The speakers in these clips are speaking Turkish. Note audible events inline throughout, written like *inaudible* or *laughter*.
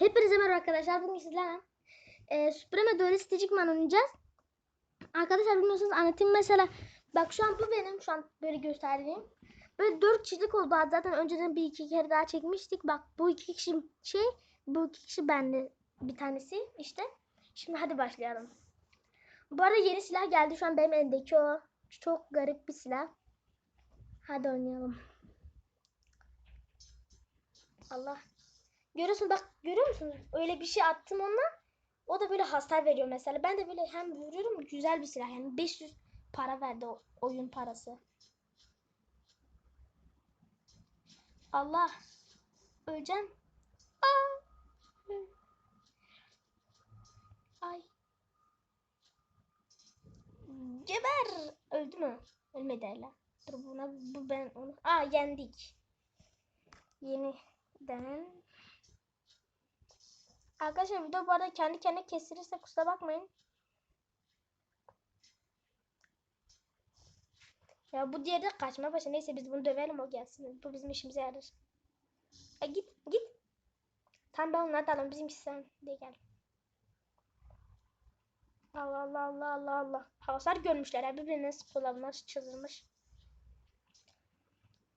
Hepinize merhaba arkadaşlar. Bugün sizlerle e, Supreme Duelist Digimon oynayacağız. Arkadaşlar bilmiyorsanız anlatayım. Mesela bak şu an bu benim. Şu an böyle gösterdiğim. Böyle dört kişilik oldu. Zaten önceden bir iki kere daha çekmiştik. Bak bu iki kişi şey. Bu iki kişi bende bir tanesi işte. Şimdi hadi başlayalım. Bu arada yeni silah geldi. Şu an benim elimdeki o. Çok garip bir silah. Hadi oynayalım. Allah. Görüyorsun bak görüyor musunuz? Öyle bir şey attım ona. O da böyle hasar veriyor mesela. Ben de böyle hem vuruyorum güzel bir silah. Yani 500 para verdi o oyun parası. Allah. Öleceğim. Aa. Ay. Geber. Öldü mü? Ölmedi hala. Dur buna bu ben onu. Aa yendik. Yeniden Arkadaşlar video bu arada kendi kendine kesilirse kusura bakmayın. Ya bu diğeri de kaçma başa. Neyse biz bunu dövelim o gelsin. Bu bizim işimize yarar. E git git. Tamam ben onları da alalım. Bizimkisi sen de gel. Allah Allah Allah Allah Allah. Havaslar görmüşler. ya. Birbirine sıkıyorlar. Bunlar çıldırmış.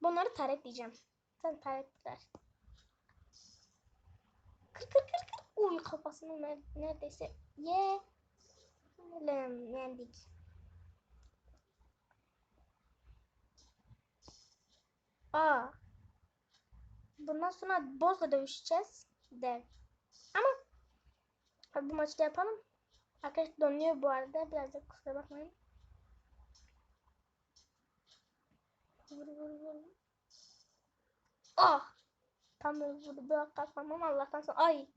Bunları taret diyeceğim. Sen taretler. Kır kır kır kır. Uy kafasını ner- neredeyse ye. Yendik. Aa. Bundan sonra bozla dövüşeceğiz. Dev. Ama hadi bu maçı da yapalım. Arkadaş donuyor bu arada. Biraz da kusura bakmayın. Vur vur vur. Ah. Tam vurdu. Kalkmam Allah'tan sonra. Ay.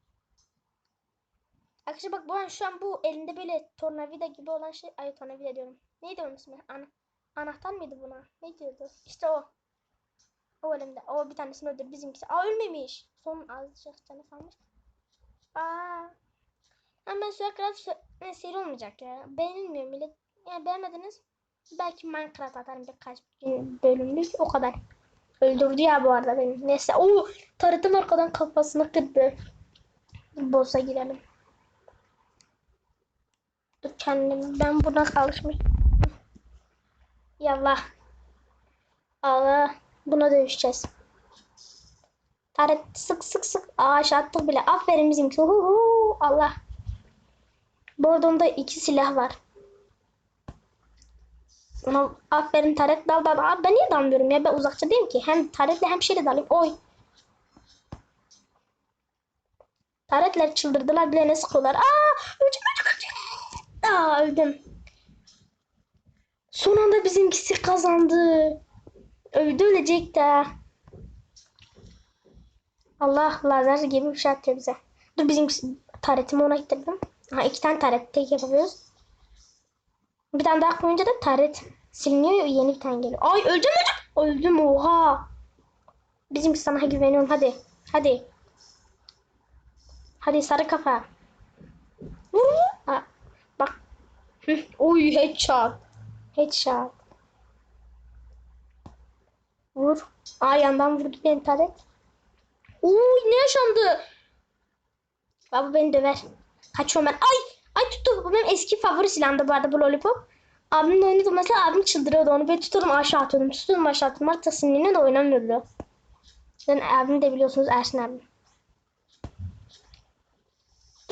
Arkadaşlar bak bu an şu an bu elinde böyle tornavida gibi olan şey. Ay tornavida diyorum. Neydi onun ismi? Ana, anahtar mıydı buna? Ne diyordu? İşte o. O elimde. O bir tanesini öldürdü bizimkisi. Aa ölmemiş. Son azıcık canı kalmış. Aa. Ama sürekli seri, seri olmayacak ya. Beğenilmiyor millet. Yani beğenmediniz. Belki Minecraft atarım birkaç bölümlük. O kadar. Öldürdü ya bu arada beni. Neyse. Oo, tarıtım arkadan kafasını kırdı. Boss'a girelim. Dur kendim. Ben buna kalışmış. Yallah. Allah. Buna dövüşeceğiz. Taret sık sık sık. Ağaç attık bile. Aferin bizimki. Uhu, Allah. Onda iki silah var. Ama aferin taret dal dal. Aa, ben niye dalmıyorum ya? Ben uzakça değilim ki. Hem taretle hem şeyle dalayım. Oy. Taretler çıldırdılar bile ne sıkıyorlar. Aa öleceğim Aa öldüm. Son anda bizimkisi kazandı. Öldü ölecek de. Allah lazer gibi bir şey atıyor bize. Dur bizim taretimi ona getirdim. Ha iki tane taret tek yapıyoruz. Bir tane daha koyunca da taret siliniyor yeni bir tane geliyor. Ay öleceğim öleceğim. Öldüm oha. Bizimki sana güveniyorum hadi. Hadi. Hadi sarı kafa. Vur. Bak. Hı, Oy headshot. Headshot. Vur. Aa yandan vurdu beni taret. Uy ne yaşandı? Baba beni döver. Kaçıyorum ben. Ay! Ay tuttu. Bu benim eski favori silahımdı bu arada bu lollipop. Abimle oynadım mesela abim çıldırıyordu onu. Ben tutuyordum aşağı atıyordum. Tutuyordum aşağı atıyordum. Hatta sinirine de oynamıyordu. Ben abim de biliyorsunuz Ersin abim.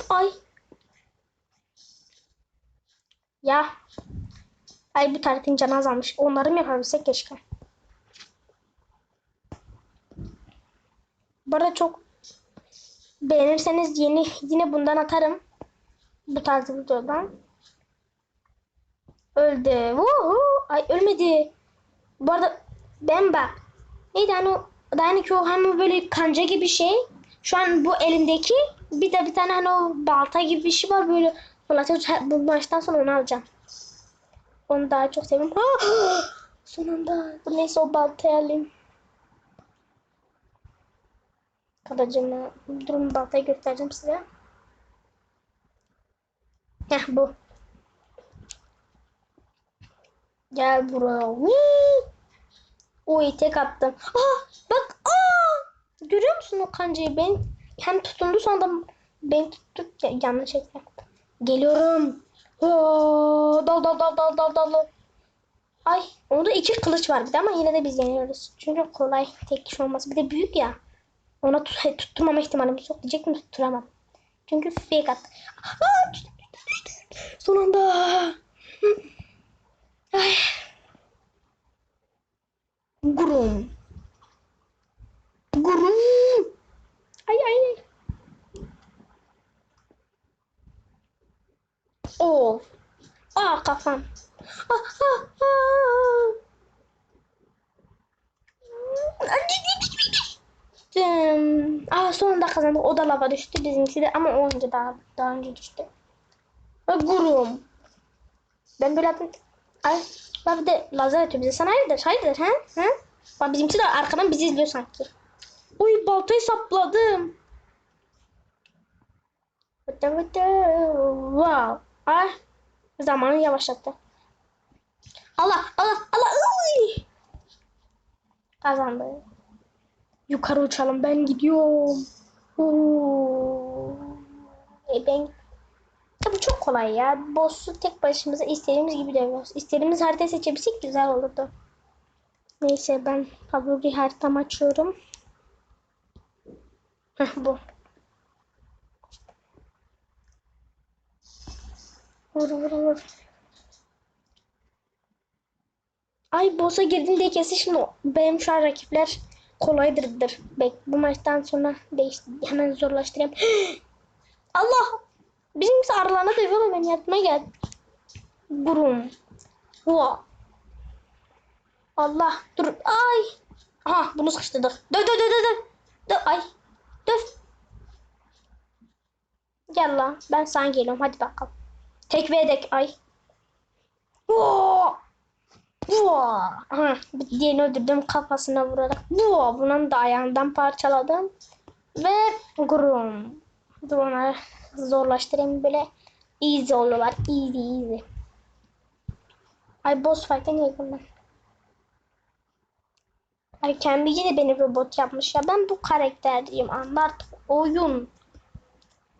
Ay. Ya. Ay bu taretin canı azalmış. Onları mı yapabilsek keşke. Bu arada çok beğenirseniz yeni yine bundan atarım. Bu tarz videodan. Öldü. Woohoo. Ay ölmedi. Bu arada ben bak. Neydi hani o yani ki o hani böyle kanca gibi şey. Şu an bu elimdeki bir de bir tane hani o balta gibi bir şey var böyle. Fırlatıyor. Bu maçtan sonra onu alacağım. Onu daha çok seviyorum. *gasps* Ha! Son anda. Neyse o baltayı alayım. Kadacığım durum baltayı göstereceğim size. Heh bu. Gel buraya. Woo! Oy tek attım. Aa bak aa görüyor musun o kancayı ben hem tutundu sonra da beni tuttu ya- yanlış şekilde. Geliyorum. Dal dal dal dal dal dal. Ay onda iki kılıç var bir de ama yine de biz yeniyoruz. Çünkü kolay tek kişi olması. Bir de büyük ya. Ona tut tutturmama ihtimalimiz yok. Diyecektim tutturamam. Çünkü fake at. Son anda. Ay. Gurum. Gurum. Ay ay. Of. Aa kafam. Ah, ah, ah. Dım. Aa sonunda kazandık. O da lava düştü bizimki de ama o önce daha daha önce düştü. Ve gurum. Ben böyle yaptım. Ay bak bir de lazer atıyor bize. Sen hayırdır? Hayırdır ha? Ha? Bak bizimki de arkadan bizi izliyor sanki. Uy baltayı sapladım. Wow. Ay. Zamanı yavaşlattı. Allah Allah Allah. Uy. Kazandı. Yukarı uçalım. Ben gidiyorum. E ben ya bu çok kolay ya. Boss'u tek başımıza istediğimiz gibi dövüyoruz. İstediğimiz haritayı seçebilsek güzel olurdu. Neyse ben favori haritamı açıyorum. Bu. Vur vur vur. Ay boss'a girdim diye kesin şimdi benim şu an rakipler kolaydırdır. Bek bu maçtan sonra değiş hemen zorlaştırayım. *gasps* Allah! Bizimkisi aralarına dövüyorlar beni yatmaya gel. Gurum. Hua. Allah dur. Ay. Aha bunu sıkıştırdık. Döv döv döv. döv. Döv. Ay. Döv. Gel lan. Ben sana geliyorum. Hadi bakalım. Tek ve dek. Ay. Aha, bir diğerini öldürdüm kafasına vurarak. Hua. Bunun da ayağından parçaladım. Ve gurum. Dur onları zorlaştırayım böyle. Easy oluyorlar. Easy easy. Ay boss fight'a niye girdim ben? Ay Cambridge de beni robot yapmış ya. Ben bu karakterciyim. Anla artık. Oyun.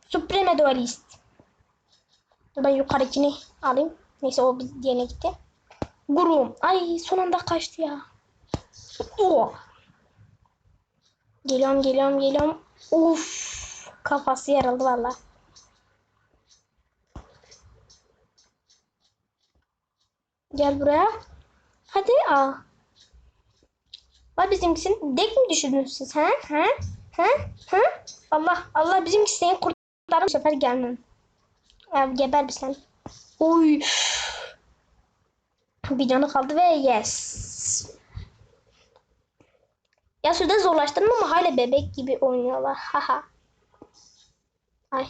Supreme Duelist. Ben yukarıdakini alayım. Neyse o bir diğerine gitti. Gurum. Ay son anda kaçtı ya. Oh. Geliyorum geliyorum geliyorum. Uf. Kafası yarıldı valla. Gel buraya. Hadi aa. Bak bizimkisini dek mi düşündünüz siz? Ha? Ha? Ha? Ha? Allah Allah bizimkisi seni kurtarır bu sefer gelmem. Abi geber bir sen. Oy. Bir canı kaldı ve yes. Ya şurada zorlaştırma ama hala bebek gibi oynuyorlar. Haha. Ay.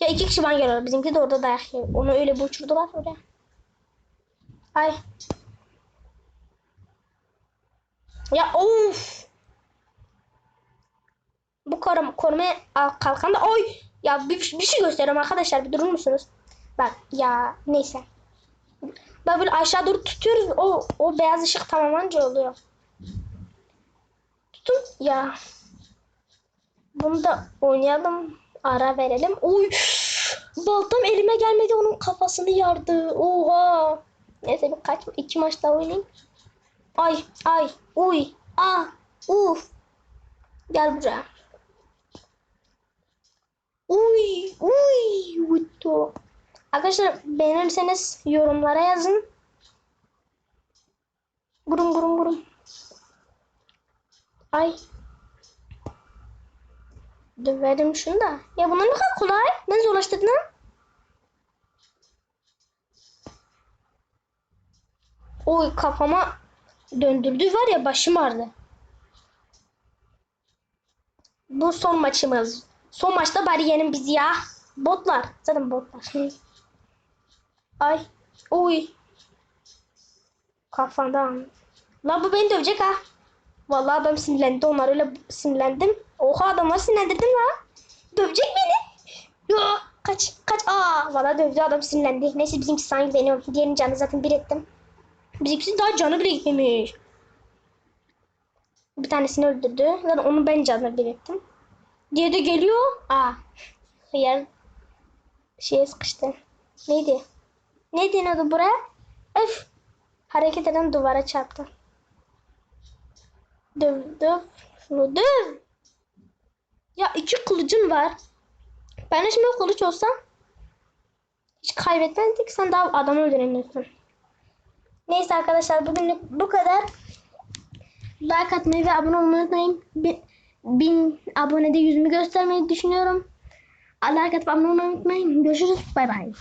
Ya iki kişi bana geliyor. Bizimki de orada dayak yiyor. Onu öyle bir uçurdular oraya. Ay. Ya of. Bu koruma, korumaya al- kalkan da oy. Ya bir, bir şey gösteriyorum arkadaşlar. Bir durur musunuz? Bak ya neyse. Bak böyle aşağı doğru tutuyoruz. O o beyaz ışık tamamanca oluyor. Tutun ya. Bunu da oynayalım. Ara verelim. Oy. Baltam elime gelmedi. Onun kafasını yardı. Oha. Neyse bir kaç iki maç daha oynayayım. Ay ay uy ah uf. Gel buraya. Uy uy vuttu. Arkadaşlar beğenirseniz yorumlara yazın. Gurum gurum gurum. Ay. Döverim şunu da. Ya bunlar ne kadar kolay. Ben zorlaştırdın ha. Oy kafama döndürdü var ya başım ağrıdı. Bu son maçımız. Son maçta bari yenin bizi ya. Botlar. Zaten botlar. Ay. Uy. Kafadan. La bu beni dövecek ha. Vallahi adam sinirlendi. Onlar öyle sinirlendim. Oha adamlar sinirlendirdim la. Dövecek beni. Yo, kaç kaç. Aa, vallahi dövdü adam sinirlendi. Neyse bizimki sanki benim. Diğerinin canı zaten bir ettim. Bizimkisi daha canı bile gitmemiş. Bir tanesini öldürdü. Zaten onu ben canına bir ettim. Diye de geliyor. Aa. Hıyar şeye sıkıştı. Neydi? Ne deniyordu buraya? Öf. Hareket eden duvara çarptı. Döv döv. Şunu döv. Ya iki kılıcın var. Ben de şimdi kılıç olsam hiç kaybetmezdik. Sen daha adamı öldüremiyorsun. Neyse arkadaşlar bugünlük bu kadar. Like atmayı ve abone olmayı unutmayın. Bin, bin abonede yüzümü göstermeyi düşünüyorum. Atıp abone olmayı unutmayın. Görüşürüz. Bay bay.